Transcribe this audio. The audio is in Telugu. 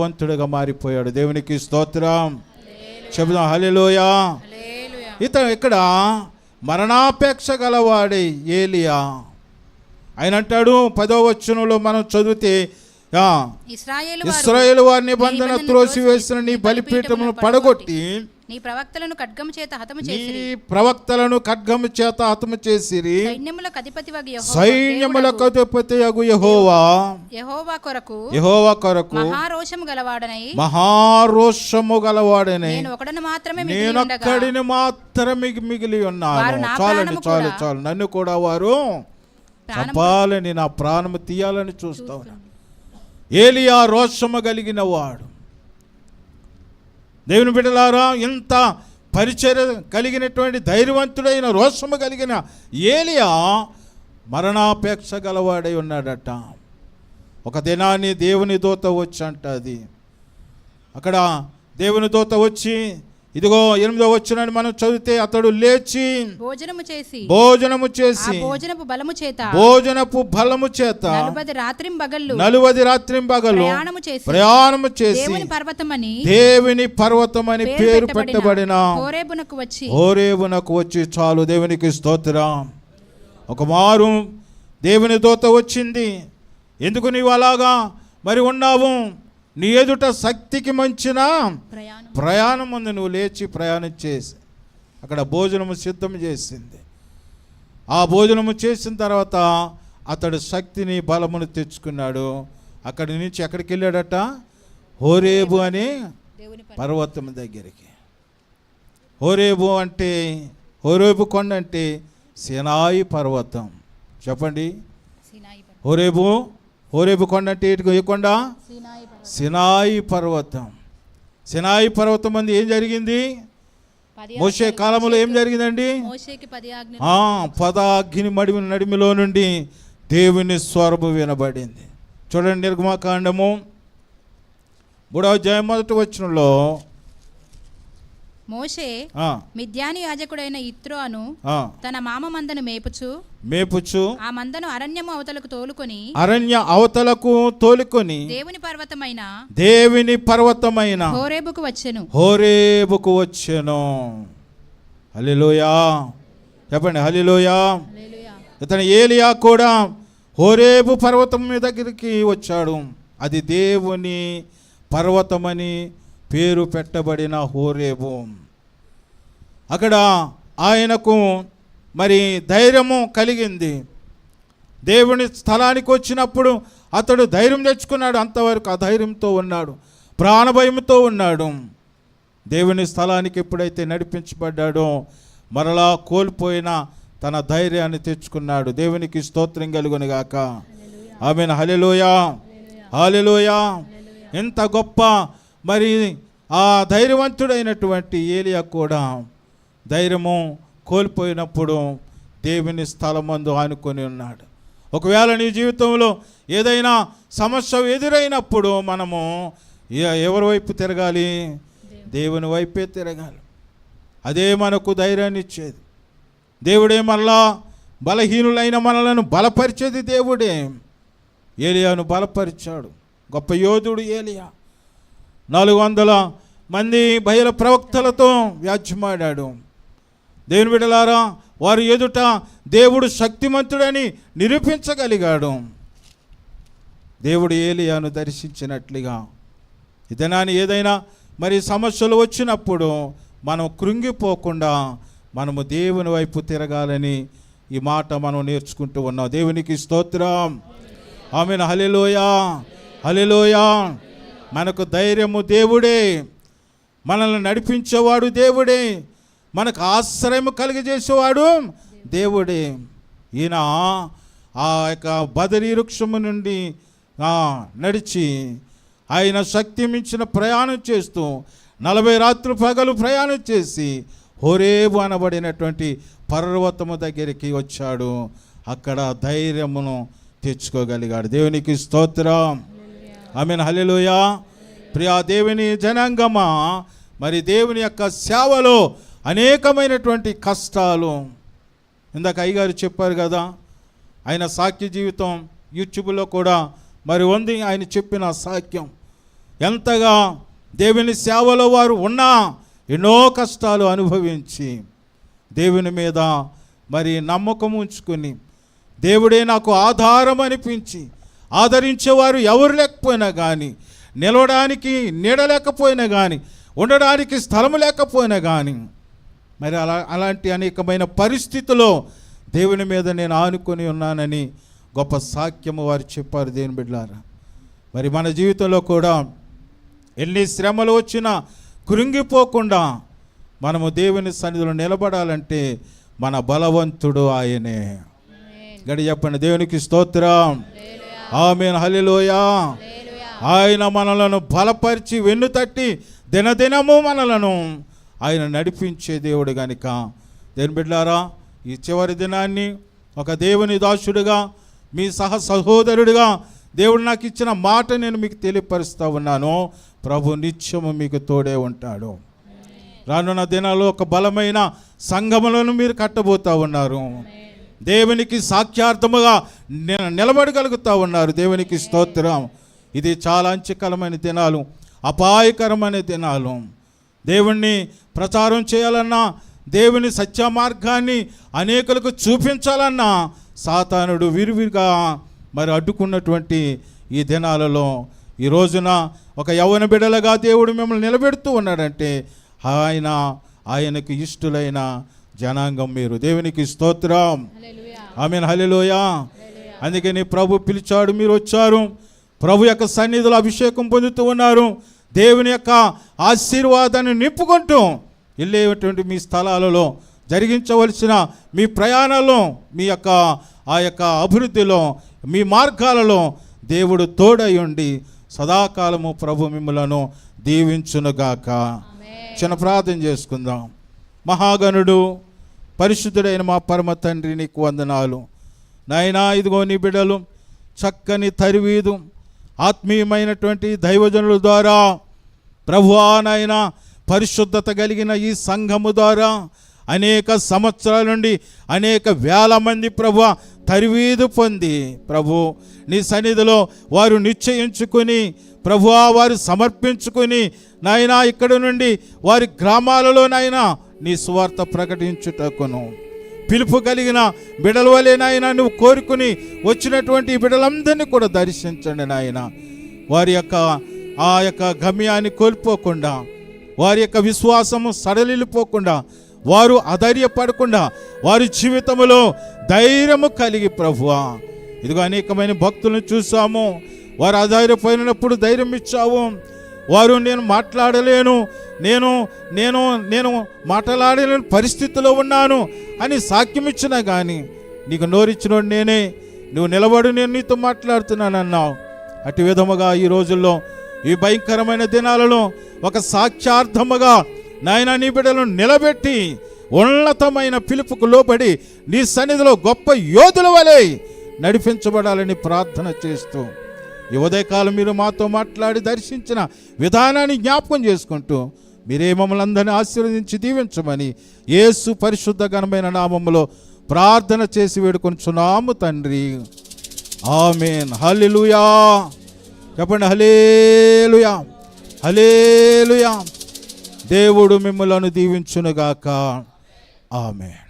వంతుడిగా మారిపోయాడు. దేవునికి స్తోత్రం. చెబుదాం హలిలోయా. ఇతను ఇక్కడ మరణాపేక్ష గలవాడే ఏలియా. ఆయన అంటాడు పదో వచనంలో మనం చదివితే ఆ, ఇశ్రాయేలు వారు ఇస్రాయేల్ వారి నిబంధన నిబంధన త్రోసివేసిన నీ బలిపీఠమును పడగొట్టి నీ ప్రవక్తలను ఖడ్గము చేత హతము నీ చేసిరి. ప్రవక్తలను ఖడ్గము చేత హతము చేసిరి. సైన్యములకు అధిపతి వగు సైన్యములకు అధిపతి యగు యహోవా. యహోవా కొరకు యహోవా కొరకు మహారోషము గలవాడనై. మహారోషము గలవాడని. నేను ఒకడను మాత్రమే మిగిలి ఉండగా నేనొక్కడిని మాత్రమే మిగిలి ఉన్నాను. నా చాలండి చాలు చాలు. నన్ను కూడా వారు చంపాలని నా ప్రాణము తీయాలని చూస్తా ఉన్నాను ఏలియా రోషము కలిగిన వాడు. దేవుని బిడ్డలారా ఇంత పరిచర్య కలిగినటువంటి ధైర్యవంతుడైన రోషము కలిగిన ఏలియా మరణాపేక్ష గలవాడై ఉన్నాడట. ఒక దినాన్ని దేవుని దూత వచ్చి అంట అది అక్కడ దేవుని దూత వచ్చి ఇదిగో ఎనిమిదో వచ్చినని మనం చదివితే అతడు లేచి భోజనము చేసి భోజనము చేసి భోజనపు బలము చేత భోజనపు బలము చేత నలుబది రాత్రిం బగళ్ళు నలువది రాత్రింబగలు ప్రయాణము చేసి ప్రయాణము చేసి దేవుని పర్వతమని దేవుని పర్వతమని పేరు పెట్టబడిన హోరేబునకు వచ్చి హోరేబునకు వచ్చి చాలు దేవునికి స్తోత్రం. ఒక మారు దేవుని దూత వచ్చింది. ఎందుకు నీవు అలాగా మరి ఉన్నావు? నీ ఎదుట శక్తికి మంచిన ప్రయాణం. ఉంది. నువ్వు లేచి ప్రయాణం చేసి అక్కడ భోజనము సిద్ధం చేసింది. ఆ భోజనము చేసిన తర్వాత అతడు శక్తిని బలమును తెచ్చుకున్నాడు. అక్కడి నుంచి ఎక్కడికి వెళ్ళాడట? హోరేబు అని పర్వతం. దగ్గరికి. హోరేబు అంటే హోరేబు కొండ అంటే సినాయి పర్వతం. చెప్పండి. హోరేబు హోరేబు కొండ అంటే ఇటుకు ఏ కొండ? సీనాయి పర్వతం. సినాయి పర్వతం. మంది ఏం జరిగింది? మోసే కాలంలో ఏం జరిగిందండి? పదాగ్ని మడిమి నడిమిలో నుండి దేవుని స్వరము వినబడింది. చూడండి నిర్గమాకాండము. మూడవ అధ్యాయం మొదటి వచనంలో మోషే మిద్యాని యాజకుడైన ఇత్రోను ఆ, తన మామ మందను మేపుచు మేపుచు ఆ మందను అరణ్యము అవతలకు తోలుకొని అరణ్య అవతలకు తోలుకొని దేవుని పర్వతమైన దేవుని పర్వతమైన హోరేబుకు వచ్చెను. హోరేబుకు వచ్చెను. హలిలోయా చెప్పండి హలిలోయా. ఇతను ఏలియా కూడా హోరేబు పర్వతం దగ్గరికి వచ్చాడు. అది దేవుని పర్వతమని పేరు పెట్టబడిన హోరేబు. అక్కడ ఆయనకు మరి ధైర్యము కలిగింది. దేవుని స్థలానికి వచ్చినప్పుడు అతడు ధైర్యం తెచ్చుకున్నాడు. అంతవరకు అధైర్యంతో ఉన్నాడు. ప్రాణభయంతో ఉన్నాడు. దేవుని స్థలానికి ఎప్పుడైతే నడిపించబడ్డాడో మరలా కోల్పోయిన తన ధైర్యాన్ని తెచ్చుకున్నాడు. దేవునికి స్తోత్రం కలుగునుగాక. ఆమెను. హలెలోయా హాలెలోయా ఎంత గొప్ప మరి ఆ ధైర్యవంతుడైనటువంటి ఏలియా కూడా ధైర్యము కోల్పోయినప్పుడు దేవుని స్థలమందు ఆనుకొని ఉన్నాడు. ఒకవేళ నీ జీవితంలో ఏదైనా సమస్య ఎదురైనప్పుడు మనము ఎవరి వైపు తిరగాలి? దేవుని. వైపే తిరగాలి. అదే మనకు ధైర్యాన్ని ఇచ్చేది. దేవుడే మళ్ళా బలహీనులైన మనలను బలపరిచేది దేవుడే. ఏలియాను బలపరిచాడు. గొప్ప యోధుడు ఏలియా. నాలుగు వందల మంది బయల ప్రవక్తలతో వ్యాజ్యమాడాడు. దేవుని బిడలారా వారి ఎదుట దేవుడు శక్తిమంతుడని నిరూపించగలిగాడు. దేవుడు ఏలియాను దర్శించినట్లుగా. ఇదనాన్ని ఏదైనా మరి సమస్యలు వచ్చినప్పుడు మనం కృంగిపోకుండా మనము దేవుని వైపు తిరగాలని ఈ మాట మనం నేర్చుకుంటూ ఉన్నాం. దేవునికి స్తోత్రం. ఆమెను. హలిలోయా హలిలోయా మనకు ధైర్యము దేవుడే. మనల్ని నడిపించేవాడు దేవుడే. మనకు ఆశ్రయం కలిగజేసేవాడు దేవుడే. ఈయన ఆ యొక్క బదరీ వృక్షము నుండి నడిచి ఆయన శక్తి మించిన ప్రయాణం చేస్తూ నలభై రాత్రులు పగలు ప్రయాణం చేసి హోరేబు అనబడినటువంటి పర్వతము దగ్గరికి వచ్చాడు. అక్కడ ధైర్యమును తెచ్చుకోగలిగాడు. దేవునికి స్తోత్రం. ఆమెను హల్లెలూయా. ప్రియా దేవుని జనాంగమా మరి దేవుని యొక్క సేవలో అనేకమైనటువంటి కష్టాలు. ఇందాక అయ్యగారు చెప్పారు కదా ఆయన సాక్ష్య జీవితం యూట్యూబ్లో కూడా మరి ఉంది ఆయన చెప్పిన సాక్ష్యం. ఎంతగా దేవుని సేవలో వారు ఉన్నా ఎన్నో కష్టాలు అనుభవించి దేవుని మీద మరి నమ్మకం ఉంచుకొని దేవుడే నాకు ఆధారం అనిపించి ఆదరించేవారు ఎవరు లేకపోయినా కానీ నిలవడానికి నీడ లేకపోయినా కానీ ఉండడానికి స్థలం లేకపోయినా కానీ మరి అలా అలాంటి అనేకమైన పరిస్థితుల్లో దేవుని మీద నేను ఆనుకొని ఉన్నానని గొప్ప సాక్యము వారు చెప్పారు దేవుని బిడ్డలారా మరి మన జీవితంలో కూడా ఎన్ని శ్రమలు వచ్చినా కృంగిపోకుండా మనము దేవుని సన్నిధిలో నిలబడాలంటే మన బలవంతుడు ఆయనే. గడి చెప్పండి దేవునికి స్తోత్రం. ఆమె హలిలోయా ఆయన మనలను బలపరిచి వెన్ను తట్టి దినదినము మనలను ఆయన నడిపించే దేవుడు గనుక. దేని బిడ్డారా ఈ చివరి దినాన్ని ఒక దేవుని దాసుడుగా మీ సహ సహోదరుడిగా దేవుడు నాకు ఇచ్చిన మాట నేను మీకు తెలియపరుస్తూ ఉన్నాను. ప్రభు నిత్యము మీకు తోడే ఉంటాడు. రానున్న దినాల్లో ఒక బలమైన సంఘములను మీరు కట్టబోతా ఉన్నారు. దేవునికి సాక్ష్యార్థముగా నిలబడగలుగుతూ నిలబడగలుగుతా ఉన్నారు. దేవునికి స్తోత్రం. ఇది చాలా అంచకరమైన దినాలు అపాయకరమైన దినాలు. దేవుణ్ణి ప్రచారం చేయాలన్నా దేవుని సత్య మార్గాన్ని అనేకులకు చూపించాలన్నా సాతానుడు విరివిగా మరి అడ్డుకున్నటువంటి ఈ దినాలలో ఈ రోజున ఒక యవ్వన బిడలగా దేవుడు మిమ్మల్ని నిలబెడుతూ ఉన్నాడంటే ఆయన ఆయనకు ఇష్టలైన జనాంగం మీరు. దేవునికి స్తోత్రం. ఆమె హలిలోయా అందుకని ప్రభు పిలిచాడు మీరు వచ్చారు. ప్రభు యొక్క సన్నిధిలో అభిషేకం పొందుతూ ఉన్నారు. దేవుని యొక్క ఆశీర్వాదాన్ని నింపుకుంటూ వెళ్ళేటువంటి మీ స్థలాలలో జరిగించవలసిన మీ ప్రయాణాల్లో మీ యొక్క ఆ యొక్క అభివృద్ధిలో మీ మార్గాలలో దేవుడు తోడై ఉండి సదాకాలము ప్రభు మిమ్మలను దీవించునుగాక. చిన్న ప్రార్థన చేసుకుందాం. మహాగణుడు పరిశుద్ధుడైన మా పరమ తండ్రి నీకు వందనాలు. నాయనా ఇదిగో నీ బిడ్డలు చక్కని తరివీదు ఆత్మీయమైనటువంటి దైవజనుల ద్వారా. ప్రభువా నాయన పరిశుద్ధత కలిగిన ఈ సంఘము ద్వారా అనేక సంవత్సరాల నుండి అనేక వేల మంది ప్రభు తరివీదు పొంది. ప్రభు నీ సన్నిధిలో వారు నిశ్చయించుకుని ప్రభువా వారు సమర్పించుకుని నాయనా ఇక్కడ నుండి వారి గ్రామాలలో నాయనా నీ స్వార్థ ప్రకటించుటకును. పిలుపు కలిగిన బిడల వలె నాయన నువ్వు కోరుకుని వచ్చినటువంటి బిడలందరినీ కూడా దర్శించండి నాయన. వారి యొక్క ఆ యొక్క గమ్యాన్ని కోల్పోకుండా వారి యొక్క విశ్వాసము సడలిపోకుండా వారు అధైర్యపడకుండా వారి జీవితంలో ధైర్యము కలిగి ప్రభువా. ఇదిగో అనేకమైన భక్తులను చూసాము వారు అధైర్యపోయినప్పుడు ధైర్యం ఇచ్చావు. వారు నేను మాట్లాడలేను. నేను నేను నేను మాట్లాడలేని పరిస్థితిలో ఉన్నాను అని సాక్ష్యం ఇచ్చినా కానీ నీకు నోరిచ్చినోడు నేనే. నువ్వు నిలబడి నేను నీతో మాట్లాడుతున్నానన్నావు. అటు విధముగా ఈ రోజుల్లో ఈ భయంకరమైన దినాలలో ఒక సాక్ష్యార్థముగా నాయన నీ బిడ్డలను నిలబెట్టి ఉన్నతమైన పిలుపుకు లోబడి నీ సన్నిధిలో గొప్ప యోధుల వలె నడిపించబడాలని ప్రార్థన చేస్తూ ఈ ఉదయకాలం మీరు మాతో మాట్లాడి దర్శించిన విధానాన్ని జ్ఞాపకం చేసుకుంటూ మీరే మమ్మల్ని అందరినీ ఆశీర్వదించి దీవించమని యేసు పరిశుద్ధ ఘనమైన నామంలో ప్రార్థన చేసి వేడుకొంచున్నాము తండ్రి. ఆమెన్. హలిలుయా చెప్పండి హలేలుయా హలేలుయా దేవుడు మిమ్మలను దీవించునుగాక ఆమెన్.